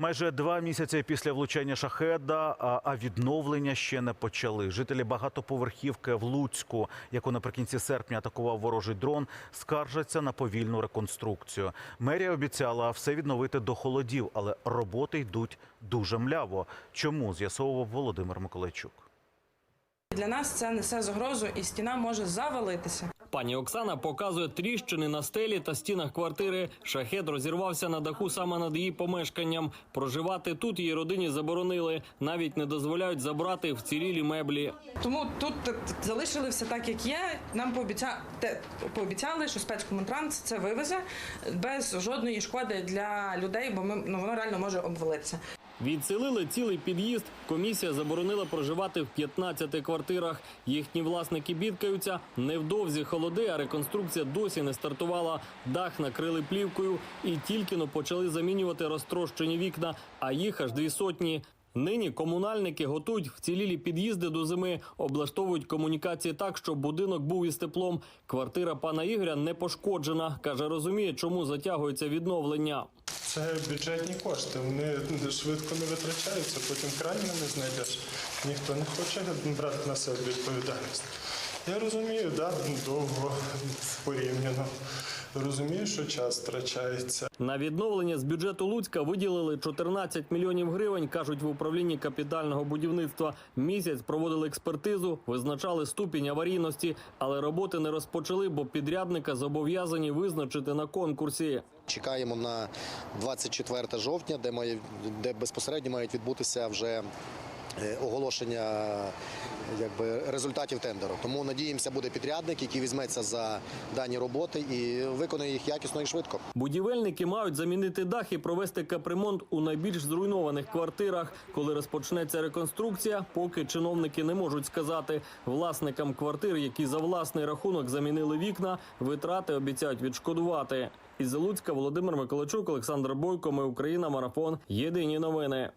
Майже два місяці після влучання шахеда, а відновлення ще не почали. Жителі багатоповерхівки в Луцьку, яку наприкінці серпня атакував ворожий дрон, скаржаться на повільну реконструкцію. Мерія обіцяла все відновити до холодів, але роботи йдуть дуже мляво. Чому з'ясовував Володимир Миколайчук? Для нас це несе загрозу, і стіна може завалитися. Пані Оксана показує тріщини на стелі та стінах квартири. Шахет розірвався на даху саме над її помешканням. Проживати тут її родині заборонили. Навіть не дозволяють забрати вцілілі меблі. Тому тут залишили все так, як є. Нам пообіця... те- пообіцяли, що спецкомунтранс це вивезе без жодної шкоди для людей, бо ми ну воно реально може обвалитися. Відселили цілий під'їзд. Комісія заборонила проживати в 15 квартирах. Їхні власники бідкаються. Невдовзі холоди, а реконструкція досі не стартувала. Дах накрили плівкою і тільки но почали замінювати розтрощені вікна, а їх аж дві сотні. Нині комунальники готують вцілілі під'їзди до зими, облаштовують комунікації так, щоб будинок був із теплом. Квартира пана Ігоря не пошкоджена. каже, розуміє, чому затягується відновлення. Це бюджетні кошти, вони швидко не витрачаються, потім крайне не знайдеш. Ніхто не хоче брати на себе відповідальність. Я розумію, да, довго порівняно. Розумію, що час втрачається. На відновлення з бюджету Луцька виділили 14 мільйонів гривень, кажуть в управлінні капітального будівництва. Місяць проводили експертизу, визначали ступінь аварійності, але роботи не розпочали, бо підрядника зобов'язані визначити на конкурсі. Чекаємо на 24 жовтня, де має де безпосередньо мають відбутися вже оголошення якби результатів тендеру. Тому надіємося, буде підрядник, який візьметься за дані роботи і виконає їх якісно і швидко. Будівельники мають замінити дах і провести капремонт у найбільш зруйнованих квартирах. Коли розпочнеться реконструкція, поки чиновники не можуть сказати власникам квартир, які за власний рахунок замінили вікна, витрати обіцяють відшкодувати. Із Луцька Володимир Миколайчук, Олександр Бойко. Ми Україна. Марафон. Єдині новини.